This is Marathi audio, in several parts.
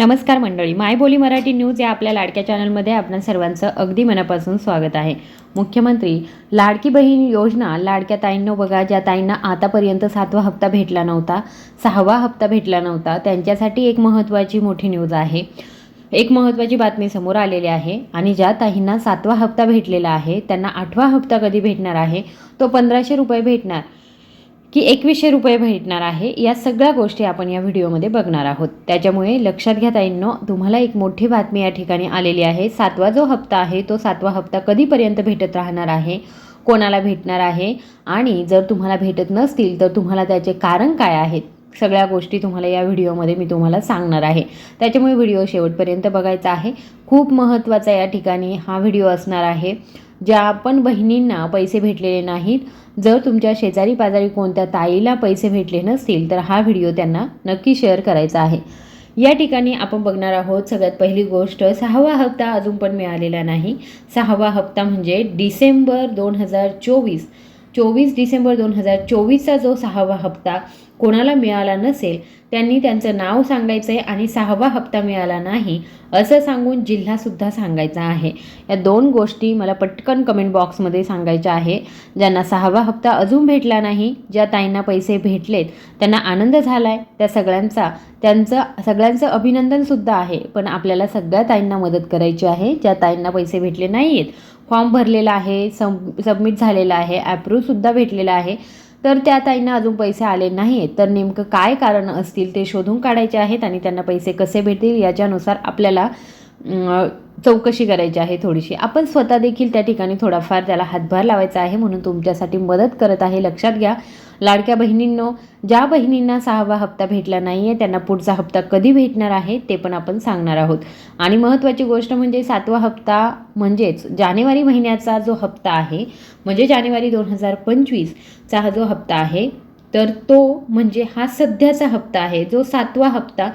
नमस्कार मंडळी मायबोली मराठी न्यूज या आपल्या लाडक्या चॅनलमध्ये आपण सर्वांचं अगदी मनापासून स्वागत आहे. मुख्यमंत्री लाडकी बहीण योजना लाडक्या ताईंनो बघा ज्या ताईंना आतापर्यंत सातवा हप्ता भेटला नव्हता सहावा हप्ता भेटला नव्हता त्यांच्यासाठी एक महत्त्वाची मोठी न्यूज आहे. एक महत्त्वाची बातमी समोर आलेली आहे आणि ज्या ताईंना सातवा हप्ता भेटलेला आहे त्यांना आठवा हप्ता कधी भेटणार आहे तो पंधराशे रुपये भेटणार. की एकवीसशे रुपये भेटणार आहे. या सगळ्या गोष्टी आपण या व्हिडिओमध्ये बघणार आहोत. त्याच्यामुळे लक्षात घ्या ताईंनो तुम्हाला एक मोठी बातमी या ठिकाणी आलेली आहे. सातवा जो हप्ता आहे तो सातवा हप्ता कधीपर्यंत भेटत राहणार आहे? कोणाला भेटणार आहे? आणि जर तुम्हाला भेटत नसतील तर तुम्हाला त्याचे कारण काय आहेत? सगळ्या गोष्टी तुम्हाला या व्हिडिओमध्ये मी तुम्हाला सांगणार आहे. त्याच्यामुळे व्हिडिओ शेवटपर्यंत बघायचा आहे. खूप महत्त्वाचा या ठिकाणी हा व्हिडिओ असणार आहे. ज्या पण बहिणींना पैसे भेटलेले नाहीत जर तुमच्या शेजारी पाजारी कोणत्या ताईला पैसे भेटले नसतील तर हा व्हिडिओ त्यांना नक्की शेअर करायचा आहे. या ठिकाणी आपण बघणार आहोत सगळ्यात पहिली गोष्ट सहावा हप्ता अजून पण मिळालेला नाही. सहावा हप्ता म्हणजे डिसेंबर दोन हजार चोवीस. चोवीस डिसेंबर दोन हजार चोवीसचा जो सहावा हप्ता कोणाला मिळाला नसेल त्यांनी त्यांचं नाव सांगायचं आहे आणि सहावा हप्ता मिळाला नाही असं सांगून जिल्हासुद्धा सांगायचा आहे. या दोन गोष्टी मला पटकन कमेंट बॉक्समध्ये सांगायच्या आहे. ज्यांना सहावा हप्ता अजून भेटला नाही ज्या ताईंना पैसे भेटलेत त्यांना आनंद झाला आहे त्या सगळ्यांचा त्यांचं सगळ्यांचं अभिनंदनसुद्धा आहे. पण आपल्याला सगळ्या ताईंना मदत करायची आहे. ज्या ताईंना पैसे भेटले नाही आहेत फॉर्म भरलेला आहे सम सबमिट झालेला आहे ॲप्रूव्हसुद्धा भेटलेला आहे. तर त्या ताईंना अजून पैसे आले नाही आहेत तर नेमकं काय कारण असतील ते शोधून काढायचे आहेत आणि त्यांना पैसे कसे भेटतील याच्यानुसार आपल्याला चौकशी करायची आहे थोडीशी. आपण स्वतः देखील त्या ठिकाणी थोडाफार त्याला हातभार लावायचा आहे म्हणून तुमच्यासाठी मदत करत आहे. लक्षात घ्या लाडक्या बहिणींनो ज्या बहिणींना सहावा हप्ता भेटला नाही आहे त्यांना पुढचा हप्ता कधी भेटणार आहे ते पण आपण सांगणार आहोत. आणि महत्त्वाची गोष्ट म्हणजे सातवा हप्ता म्हणजेच जानेवारी महिन्याचा जो हप्ता आहे म्हणजे जानेवारी दोन हजार पंचवीसचा हा जो हप्ता आहे तर तो म्हणजे हा सध्याचा हप्ता आहे जो सातवा हप्ता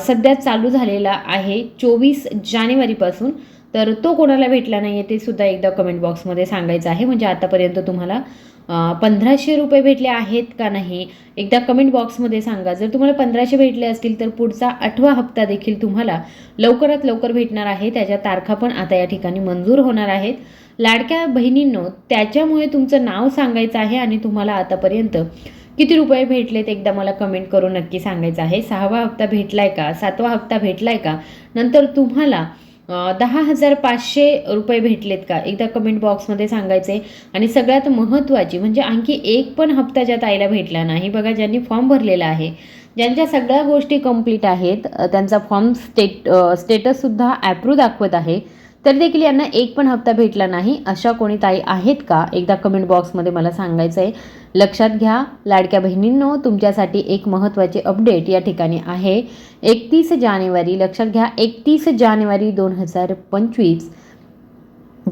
सध्या चालू झालेला आहे चोवीस जानेवारीपासून तर तो कोणाला भेटला नाही आहे ते सुद्धा एकदा कमेंट बॉक्समध्ये सांगायचं आहे. म्हणजे आतापर्यंत तुम्हाला पंधराशे रुपये भेटले आहेत का नाही? एकदा कमेंट बॉक्समध्ये सांगा. जर तुम्हाला पंधराशे भेटले असतील तर पुढचा आठवा हप्ता देखील तुम्हाला लवकरात लवकर भेटणार आहे. त्याच्या तारखा पण आता या ठिकाणी मंजूर होणार आहेत. लाडक्या बहिणींनो त्याच्यामुळे तुमचं नाव सांगायचं आहे आणि तुम्हाला आतापर्यंत किती रुपये भेटलेत एकदा मला कमेंट करून नक्की सांगायचं आहे. सहावा हप्ता भेटलाय का? सातवा हप्ता भेटलाय का? नंतर तुम्हाला दहा हजार पाचशे रुपये भेटलेत का? एकदा कमेंट बॉक्समध्ये सांगायचे. आणि सगळ्यात महत्त्वाची म्हणजे आणखी एक पण हप्ता ज्या ताईला भेटला नाही बघा ज्यांनी फॉर्म भरलेला आहे ज्यांच्या सगळ्या गोष्टी कंप्लीट आहेत त्यांचा फॉर्म स्टेट स्टेटससुद्धा ॲप्रू दाखवत आहे. तर देखील यांना एक पण हप्ता भेटला नाही. अशा कोणी ताई आहेत का? एकदा कमेंट बॉक्समध्ये मला सांगायचं आहे लक्षात घ्या लाडक्या बहिणींनो तुमच्यासाठी एक महत्त्वाचे अपडेट या ठिकाणी आहे. एकतीस जानेवारी लक्षात घ्या एकतीस जानेवारी दोन हजार पंचवीस.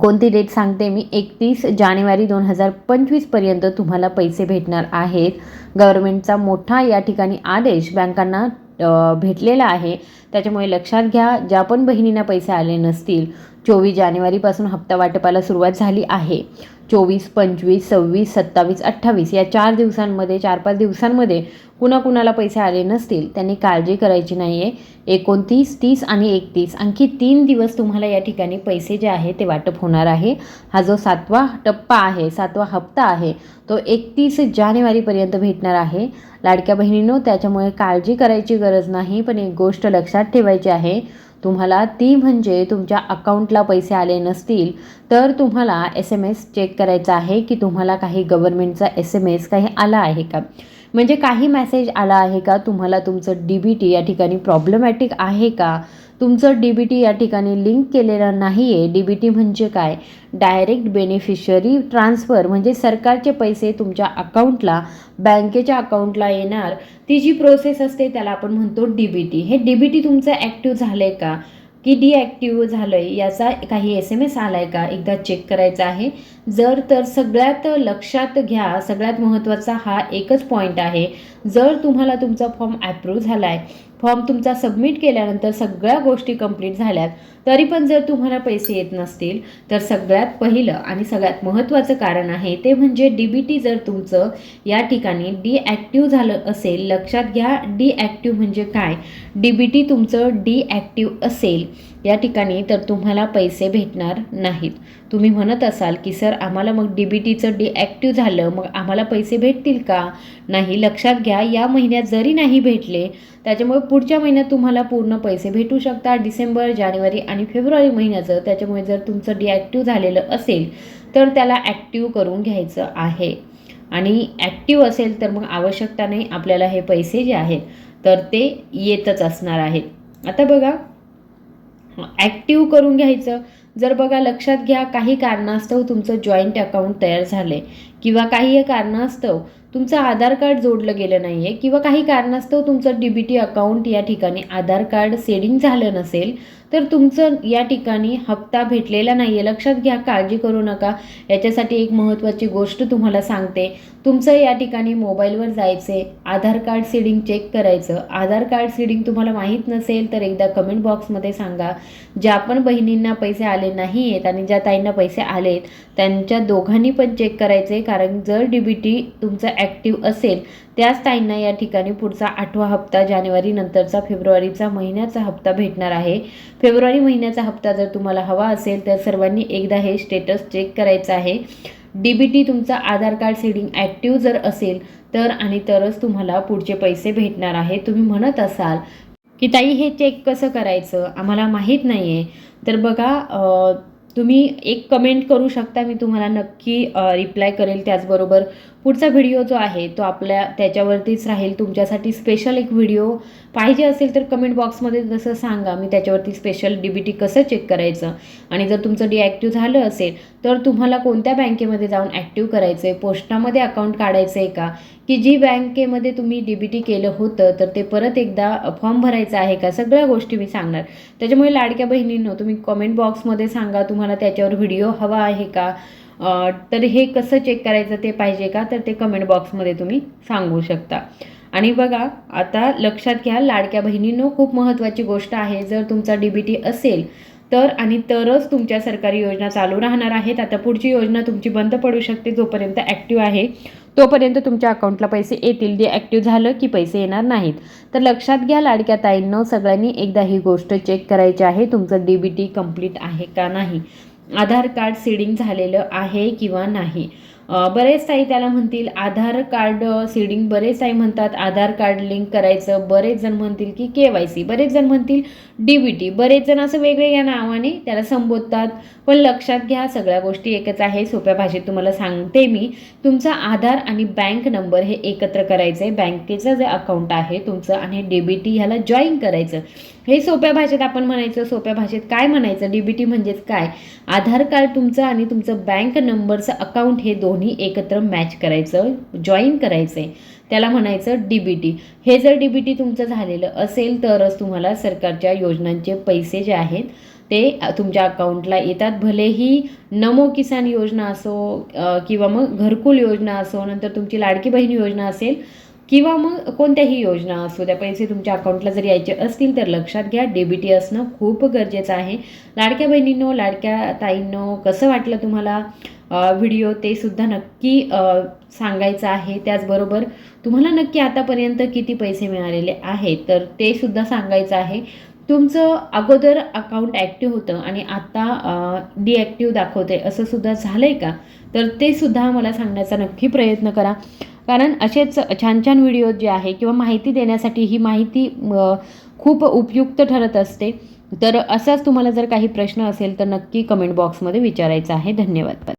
कोणती डेट सांगते मी? एकतीस जानेवारी दोन हजार पंचवीसपर्यंत तुम्हाला पैसे भेटणार आहेत. गव्हर्मेंटचा मोठा या ठिकाणी आदेश बँकांना भेटलेला आहे. त्याच्यामुळे लक्षात घ्या ज्या पण बहिणींना पैसे आले नसतील चोवीस जानेवारीपासून हप्ता वाटपाला सुरुवात झाली आहे. चोवीस पंचवीस सव्वीस सत्तावीस अठ्ठावीस या चार दिवसांमध्ये चार पाच दिवसांमध्ये कुणाकुणाला पैसे आले नसतील त्यांनी काळजी करायची नाही आहे एकोणतीस तीस आणि एकतीस आणखी तीन दिवस तुम्हाला या ठिकाणी पैसे जे आहे ते वाटप होणार आहे. हा जो सातवा टप्पा आहे सातवा हप्ता आहे तो एकतीस जानेवारीपर्यंत भेटणार आहे. लाडक्या बहिणींनो त्याच्यामुळे काळजी करायची गरज नाही पण एक गोष्ट लक्षात ठेवायची आहे. तुम्हाला ती म्हणजे तुमच्या अकाउंटला पैसे आले नसतील तर तुम्हाला एस एम एस चेक करायचा आहे की तुम्हाला काही गव्हर्मेंटचा एस एम एस काही आला आहे का? म्हणजे काही मेसेज आला आहे का? तुम्हाला तुमचं डी बी टी या ठिकाणी प्रॉब्लेमॅटिक आहे का? तुमचं डी बी टी या ठिकाणी लिंक केलेलं नाही आहे डी बी टी म्हणजे काय? डायरेक्ट बेनिफिशरी ट्रान्सफर म्हणजे सरकारचे पैसे तुमच्या अकाउंटला बँकेच्या अकाउंटला येणार. ती जी प्रोसेस असते त्याला आपण म्हणतो डी बी टी हे डी बी टी तुमचं ॲक्टिव्ह झालं आहे का? की डीॲक्टिव्ह झालं आहे याचा काही एस एम एस आला आहे का? एकदा चेक करायचा आहे. जर तर सगळ्यात लक्षात घ्या सगळ्यात महत्त्वाचा हा एकच पॉईंट आहे. जर तुम्हाला तुमचा फॉर्म ॲप्रूव्ह झाला आहे फॉर्म तुमचा सबमिट केल्यानंतर सगळ्या गोष्टी कंप्लीट झाल्यात तरी पण जर तुम्हाला पैसे येत नसतील तर सगळ्यात पहिलं आणि सगळ्यात महत्त्वाचं कारण आहे ते म्हणजे डी बी टी जर तुमचं या ठिकाणी डीॲक्टिव्ह झालं असेल लक्षात घ्या डीॲक्टिव्ह म्हणजे काय? डी बी टी तुमचं डीॲक्टिव्ह असेल. या ठिकाणी तर तुम्हाला पैसे भेटणार नाहीत. तुम्ही म्हणत असाल की सर आम्हाला मग डी बी टीचं डिॲक्टिव्ह झालं मग आम्हाला पैसे भेटतील का? नाही लक्षात घ्या या महिन्यात जरी नाही भेटले त्याच्यामुळे पुढच्या महिन्यात तुम्हाला पूर्ण पैसे भेटू शकतात. डिसेंबर जानेवारी आणि फेब्रुवारी महिन्याचं त्याच्यामुळे जर तुमचं डिॲक्टिव्ह झालेलं असेल तर त्याला ॲक्टिव्ह करून घ्यायचं आहे. आणि ॲक्टिव्ह असेल तर मग आवश्यकता नाही आपल्याला हे पैसे जे आहेत तर ते येतच असणार आहेत. आता बघा ॲक्टिव्ह करून घ्यायचं. जर बघा लक्षात घ्या काही कारणास्तव तुमचं जॉईंट अकाउंट तयार झालं आहे किंवा काही कारणास्तव तुमचं आधार कार्ड जोडलं गेलं नाही आहे किंवा काही कारणास्तव तुमचं डी बी टी अकाउंट या ठिकाणी आधार कार्ड सेडिंग झालं नसेल तर तुमचं या ठिकाणी हप्ता भेटलेला नाही आहे लक्षात घ्या काळजी करू नका. याच्यासाठी एक महत्त्वाची गोष्ट तुम्हाला सांगते. तुमचं या ठिकाणी मोबाईलवर जायचे आधार कार्ड सीडिंग चेक करायचं. आधार कार्ड सीडिंग तुम्हाला माहीत नसेल तर एकदा कमेंट बॉक्समध्ये सांगा. ज्या पण बहिणींना पैसे आले नाही आहेत आणि ज्या ताईंना पैसे आलेत त्यांच्या दोघांनी पण चेक करायचे कारण जर डी बी टी तुमचं ॲक्टिव्ह असेल त्याच ताईंना या ठिकाणी पुढचा आठवा हप्ता जानेवारी नंतरचा फेब्रुवारीचा महिन्याचा हप्ता भेटणार आहे. फेब्रुवारी महिन्याचा हप्ता जर तुम्हाला हवा असेल तर सर्वांनी एकदा हे स्टेटस चेक करायचं आहे. डी बी टी तुमचा आधार कार्ड सेडिंग ॲक्टिव्ह जर असेल तर आणि तरच तुम्हाला पुढचे पैसे भेटणार आहे. तुम्ही म्हणत असाल की ताई हे चेक कसं करायचं? आम्हाला माहीत नाही आहे तर बघा तुम्ही एक कमेंट करू शकता. मी तुम्हाला नक्की रिप्लाय करेल त्याचबरोबर. पुढचा व्हिडिओ जो आहे तो आपल्या त्याच्यावरतीच राहील. तुमच्यासाठी स्पेशल एक व्हिडिओ पाहिजे असेल तर कमेंट बॉक्समध्ये जसं सांगा मी त्याच्यावरती स्पेशल डी बी टी कसं चेक करायचं? आणि जर तुमचं डिॲक्टिव्ह झालं असेल तर तुम्हाला कोणत्या बँकेमध्ये जाऊन ॲक्टिव्ह करायचं आहे पोस्टामध्ये अकाउंट काढायचं आहे का? की जी बँकेमध्ये तुम्ही डी बी टी केलं होतं तर ते परत एकदा फॉर्म भरायचा आहे का? सगळ्या गोष्टी मी सांगणार. त्याच्यामुळे लाडक्या बहिणींनो तुम्ही कमेंट बॉक्समध्ये सांगा तुम्हाला त्याच्यावर व्हिडिओ हवा आहे का? तर हे कसं चेक करायचं ते पाहिजे का? तर ते कमेंट बॉक्समध्ये तुम्ही सांगू शकता. आणि बघा आता लक्षात घ्या लाडक्या बहिणींनो खूप महत्त्वाची गोष्ट आहे. जर तुमचा डी बी टी असेल तर आणि तरच तुमच्या सरकारी योजना चालू राहणार आहेत. आता पुढची योजना तुमची बंद पडू शकते जोपर्यंत ॲक्टिव्ह आहे. तोपर्यंत तुमच्या अकाउंटला पैसे येतील. जे ॲक्टिव्ह झालं की पैसे येणार नाहीत. तर लक्षात घ्या लाडक्या ताईंनो सगळ्यांनी एकदा ही गोष्ट चेक करायची आहे. तुमचं डी बी टी कंप्लीट आहे का नाही? आधार कार्ड सीडिंग झालेलं आहे किंवा नाही? बरेच ताई त्याला म्हणतील. आधार कार्ड सीडिंग बरेच ताई म्हणतात. आधार कार्ड लिंक करायचं बरेच जण म्हणतील की के वाय सी बरेच जण म्हणतील डी बी टी बरेच जण असं वेगवेगळ्या नावाने त्याला संबोधतात. पण लक्षात घ्या सगळ्या गोष्टी एकच आहे. सोप्या भाषेत तुम्हाला सांगते मी. तुमचा आधार आणि बँक नंबर हे एकत्र करायचं आहे बँकेचं जे अकाउंट आहे तुमचं आणि डी बी टी ह्याला जॉईन करायचं. हे सोप्या भाषेत आपण म्हणायचं. सोप्या भाषेत काय म्हणायचं? डी बी टी म्हणजेच काय? आधार कार्ड तुमचं आणि तुमचं बँक नंबरचं अकाउंट हे दोन दोन्ही एकत्र मॅच करायचं जॉईन करायचं आहे त्याला म्हणायचं डी बी टी हे जर डी बी टी तुमचं झालेलं असेल तरच तुम्हाला सरकारच्या योजनांचे पैसे जे आहेत ते तुमच्या अकाउंटला येतात. भलेही नमो किसान योजना असो किंवा मग घरकुल योजना असो नंतर तुमची लाडकी बहीण योजना असेल किंवा मग कोणत्याही योजना असू द्या पैसे तुमच्या अकाउंटला जर यायचे असतील तर लक्षात घ्या डेबिटी असणं खूप गरजेचं आहे. लाडक्या बहिणींनो लाडक्या ताईंनो कसं वाटलं तुम्हाला व्हिडिओ ते सुद्धा नक्की सांगायचं आहे. त्याचबरोबर तुम्हाला नक्की आतापर्यंत किती पैसे मिळालेले आहेत तर ते सुद्धा सांगायचं आहे. तुमचं अगोदर अकाउंट ॲक्टिव्ह होतं आणि आता डिॲक्टिव्ह दाखवते असं सुद्धा झालं आहे का? तर ते सुद्धा मला सांगण्याचा नक्की प्रयत्न करा. कारण असेच छान छान व्हिडिओ जे आहे किंवा माहिती देण्यासाठी ही माहिती खूप उपयुक्त ठरत असते. तर असाच तुम्हाला जर काही प्रश्न असेल तर नक्की कमेंट बॉक्समध्ये विचारायचा आहे. धन्यवाद.